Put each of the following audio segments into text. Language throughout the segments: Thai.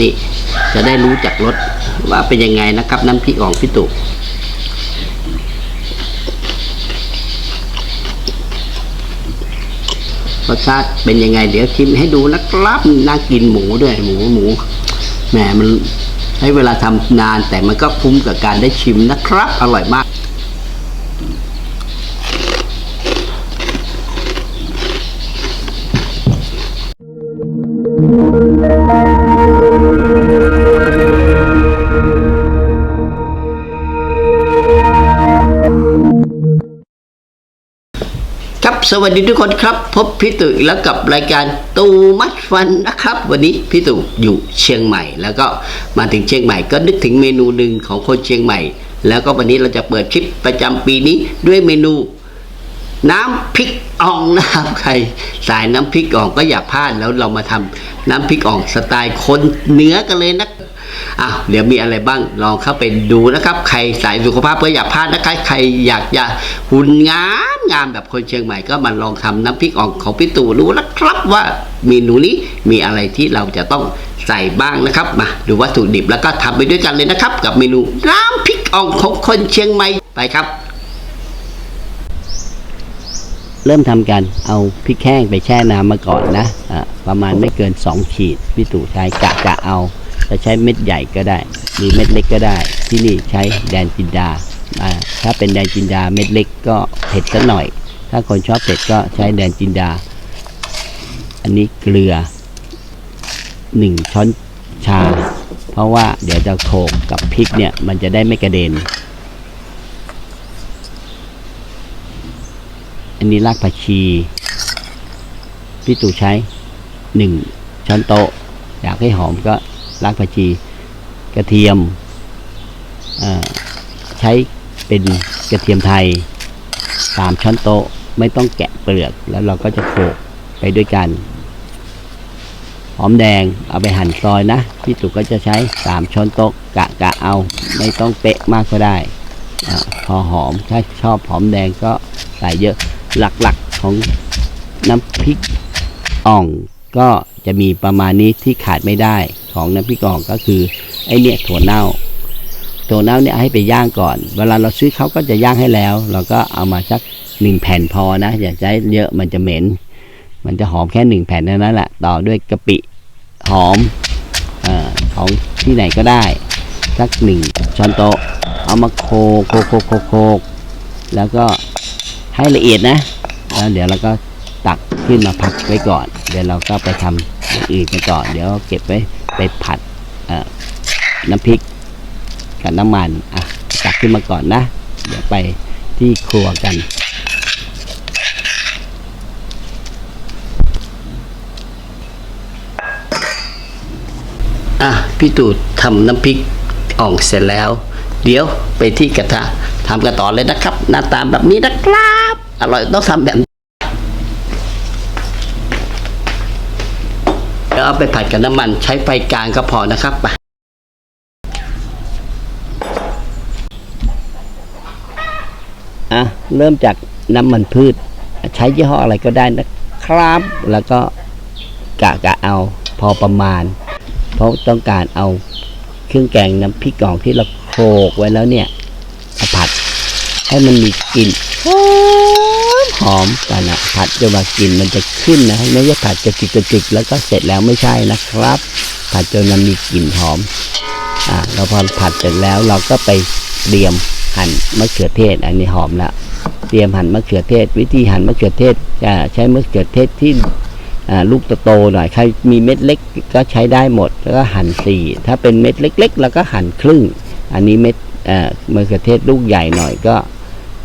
นี่จะได้รู้จักรสว่าเป็นยังไงนะครับ น้ำพริกอ่องพี่ตุรสชาติเป็นยังไง เดี๋ยวชิมให้ดูนะครับน่ากินหมูด้วยหมูหมูแหมมันใช้เวลาทำนานแต่มันก็คุ้มกับการได้ชิมนะครับ อร่อยมาก สวัสดีทุกคนครับ พบพี่ตู่แล้วกับรายการตูมัดฟันนะครับ วันนี้พี่ตู่อยู่เชียงใหม่ แล้วก็มาถึงเชียงใหม่ก็นึกถึงเมนูหนึ่งของคนเชียงใหม่ แล้วก็วันนี้เราจะเปิดคลิปประจำปีนี้ด้วยเมนู น้ำพริกอ่องนะครับใคร สายน้ำพริกอ่องก็อย่าพลาดแล้วเรามาทำน้ำพริกอ่องสไตล์คนเหนือกันเลยนะ อะเดี๋ยวมีอะไรบ้างลองเข้าไปดูนะครับ ใครสายสุขภาพก็อย่าพลาดนะครับใครอยากจะหุ่นงามงามแบบคนเชียงใหม่ก็มาลองทำน้ำพริกอ่องของพี่ตู่รู้นะครับว่าเมนูนี้มีอะไรที่เราจะต้องใส่บ้างนะครับมาดูวัตถุดิบแล้วก็ทำไปด้วยกันเลยนะครับ กับเมนูน้ำพริกอ่องของคนเชียงใหม่ไปครับ เริ่มทำกันเอาพริกแห้งไปแช่น้ำมาก่อนนะะประมาณไม่เกิน 2 ขีดพี่ตู่ใช้กะกะเอา จะใช้เม็ดใหญ่ก็ได้ หรือเม็ดเล็กก็ได้ ที่นี่ใช้แดนจินดา ถ้าเป็นแดนจินดาเม็ดเล็กก็เผ็ดสักหน่อย ถ้าคนชอบเผ็ดก็ใช้แดนจินดา อันนี้เกลือ 1 ช้อนชา เพราะว่าเดี๋ยวจะโขกกับพริกเนี่ยมันจะได้ไม่กระเด็น อันนี้รากผักชีพี่ตู่ใช้หนึ่งช้อนโต๊ะอยากให้หอมก็ รากผักชี กระเทียมใช้เป็นกระเทียมไทยสามช้อนโต๊ะไม่ต้องแกะเปลือกแล้วเราก็จะโขลกไปด้วยกัน หอมแดงเอาไปหั่นซอยนะ พี่ตู่ก็จะใช้สามช้อนโต๊ะกะกะเอา ไม่ต้องเป๊ะมากก็ได้อพอหอมถ้าชอบหอมแดงก็ใส่เยอะหลักๆของน้ำพริกอ่องก็ จะมีประมาณนี้ที่ขาดไม่ได้ของน้ำพริกอ่องก็คือไอเนี่ยถั่วเน่าถั่วเน่าเนี่ยให้ไปย่างก่อน เวลาเราซื้อเขาก็จะย่างให้แล้ว เราก็เอามาสักหนึ่งแผ่นพอนะ อย่าใช้เยอะมันจะเหม็น มันจะหอมแค่หนึ่งแผ่นเท่านั้นแหละต่อด้วยกะปิหอมอของที่ไหนก็ได้สักหนึ่งช้อนโต๊ะ เอามาโคโคโคโคโคแล้วก็ให้ละเอียดนะ แล้วเดี๋ยวเราก็ตักขึ้นมาพักไว้ก่อน เดี๋ยวเราก็ไปทำอย่างอื่นกันต่อ เดี๋ยวเก็บไว้ไปผัดน้ำพริกกับน้ำมันอะตักขึ้นมาก่อนนะ เดี๋ยวไปที่ครัวกันอะพี่ตู่ทำน้ำพริกอ่องเสร็จแล้ว เดี๋ยวไปที่กระทะทำกันต่อเลยนะครับ หน้าตาแบบนี้นะครับ อร่อยต้องทำแบบ นี้เดี๋ยวเอาไปผัดกับน้ำมัน ใช้ไฟกลางก็พอนะครับไปอะเริ่มจากน้ำมันพืช ใช้ยี่ห้ออะไรก็ได้นะครับ แล้วก็กะกะเอาพอประมาณ เพราะต้องการเอาเครื่องแกงน้ำพริกกล่องที่เราโขลกไว้แล้วเนี่ยผัดให้มันมีกลิ่น หอมกันนะผัดจนว่ากลิ่นมันจะขึ้นนะไม่ใช่ผัดกระจิกกระจิกแล้วก็เสร็จแล้วไม่ใช่นะครับ ผัดจนมันมีกลิ่นหอมอ่าเราพอผัดเสร็จแล้วเราก็ไปเตรียมหั่นมะเขือเทศ อันนี้หอมแล้วเตรียมหั่นมะเขือเทศ วิธีหั่นมะเขือเทศจะใช้มะเขือเทศที่อ่าลูกโตๆหน่อยใครมีเม็ดเล็กก็ใช้ได้หมดแล้วก็หั่นสี่ถ้าเป็นเม็ดเล็ก ๆ แล้วก็หั่นครึ่ง อันนี้เม็ดอ่อมะเขือเทศลูกใหญ่หน่อยก็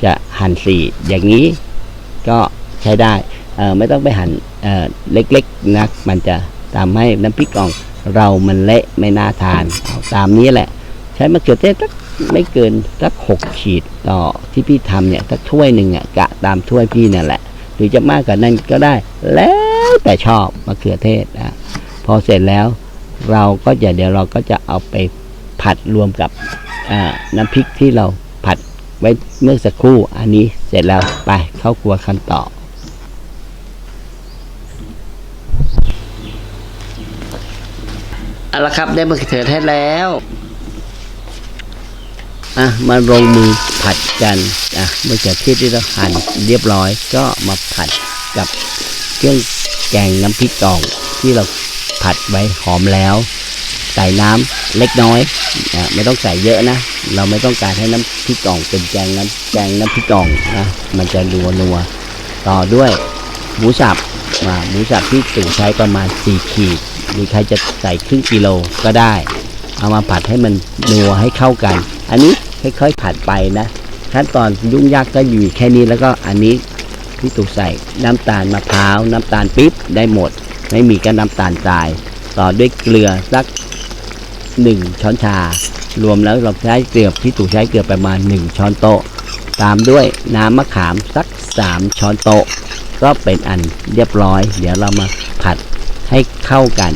จะหั่นสี่อย่างนี้ ก็ใช้ได้ไม่ต้องไปหั่นเอ่อเล็กๆนะมันจะทำให้น้ำพริกอ่องเรามันเละไม่น่าทานเอาตามนี้แหละ ใช้มะเขือเทศสักไม่เกินสักหกขีดต่อที่พี่ทำเนี่ยสักถ้วยหนึ่งอะกะตามถ้วยพี่นั่นแหละ หรือจะมากกว่านั้นก็ได้ แล้วแต่ชอบมะเขือเทศอะพอเสร็จแล้วเราก็จะเดี๋ยวเราก็จะเอาไปผัดรวมกับน้ำพริกที่เรา ไว้เมื่อสักครู่ อันนี้เสร็จแล้วไปเข้าครัวขั้นต่อ เอาละครับได้มะเขือเทศแล้วอะมาลงมือผัดกันอะมะเขือเทศที่เราหั่นเรียบร้อย ก็มาผัดกับเครื่องแกงน้ำพริกกองที่เราผัดไว้หอมแล้ว ใส่น้ำเล็กน้อยอะไม่ต้องใส่เยอะนะ เราไม่ต้องการให้น้ำพริกกล่องเป็นแกงน้ำแกงน้ำพริกกล่องนะมันจะนัวนัวต่อด้วยหมูสับหมูสับที่ตู่ใช้ประมาณ 4 ขีดมีใครจะใส่ครึ่งกิโลก็ได้ เอามาผัดให้มันนัวให้เข้ากัน อันนี้ค่อยๆผัดไปนะขั้นตอนยุ่งยากก็อยู่แค่นี้แล้วก็อันนี้พี่ตู่ใส่น้ำตาลมะพร้าว น้ำตาลปิ๊บได้หมด ไม่มีก็น้ำตาลทราย ต่อด้วยเกลือสัก หนึ่งช้อนชา รวมแล้วเราใช้เกลือพี่ตู่ใช้เกลือประมาณ 1 ช้อนโต๊ะ ตามด้วยน้ำมะขามสัก 3 ช้อนโต๊ะ ก็เป็นอันเรียบร้อย เดี๋ยวเรามาผัดให้เข้ากัน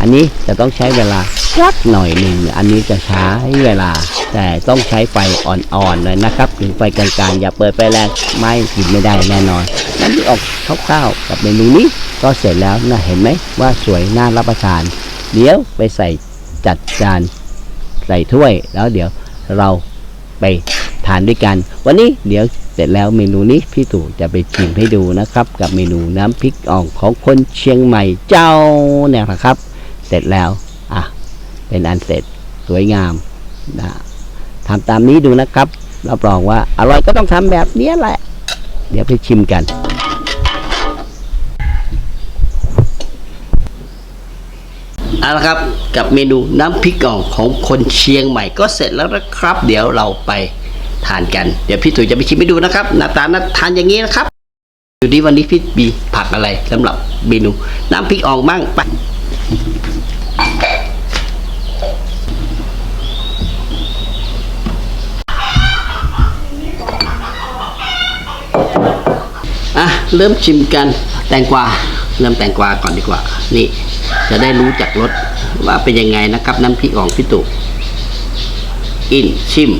อันนี้จะต้องใช้เวลาสักหน่อยหนึ่ง อันนี้จะช้าให้เวลา แต่ต้องใช้ไฟอ่อนๆเลยนะครับถึงไฟกลางๆ อย่าเปิดไฟแรงไม่กินไม่ได้แน่นอนนั่นที่ออกคร่าวๆกับเมนูนี้ก็เสร็จแล้วนะเห็นไหมว่าสวยน่ารับประทาน เดี๋ยวไปใส่ จัดจานใส่ถ้วย แล้วเดี๋ยวเราไปทานด้วยกัน วันนี้เดี๋ยวเสร็จแล้วเมนูนี้พี่ตู่จะไปชิมให้ดูนะครับ กับเมนูน้ำพริกอ่องของคนเชียงใหม่เจ้าเนี่ยนะครับ เสร็จแล้วอะเป็นอันเสร็จสวยงามนะทำตามนี้ดูนะครับรับรองว่าอร่อยก็ต้องทำแบบนี้แหละ เดี๋ยวไปชิมกัน เอาละครับกับเมนูน้ำพริกอ่องของคนเชียงใหม่ก็เสร็จแล้วนะครับ เดี๋ยวเราไปทานกัน เดี๋ยวพี่ตุ๋ยจะไปชิมให้ดูนะครับหน้าตาน่าทานอย่างนี้นะครับดูดิวันนี้พี่มีผักอะไรสำหรับเมนูน้ำพริกอ่องบ้างไปอะเริ่มชิมกันแตงกวาเริ่มแตงกวาก่อนดีกว่า นี่ จะได้รู้จักรสว่าเป็นยังไงนะครับ น้ำพริกอ่องพี่ตุอินชิม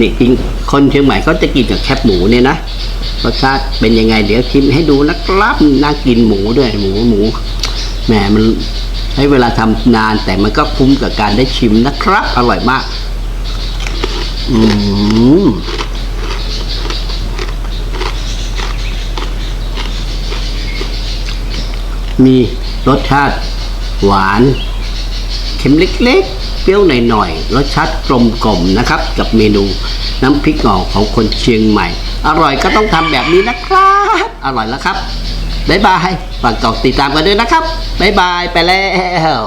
นี่จริงคนเชียงใหม่เขาจะกินกับแคบหมูเนี่ยนะรสชาติเป็นยังไง เดี๋ยวชิมให้ดูนะครับน่ากินหมูด้วยหมูหมูแหมมันใช้เวลาทำนานแต่มันก็คุ้มกับการได้ชิมนะครับ อร่อยมาก อืมมีรสชาติ หวาน เค็มเล็กๆ เปรี้ยวหน่อยๆ รสชาติกลมกล่อมนะครับ กับเมนูน้ำพริกหน่อของคนเชียงใหม่ อร่อยก็ต้องทำแบบนี้นะครับ อร่อยแล้วครับ บ๊ายบายฝากกดติดตามกันด้วยนะครับ บ๊ายบายไปแล้ว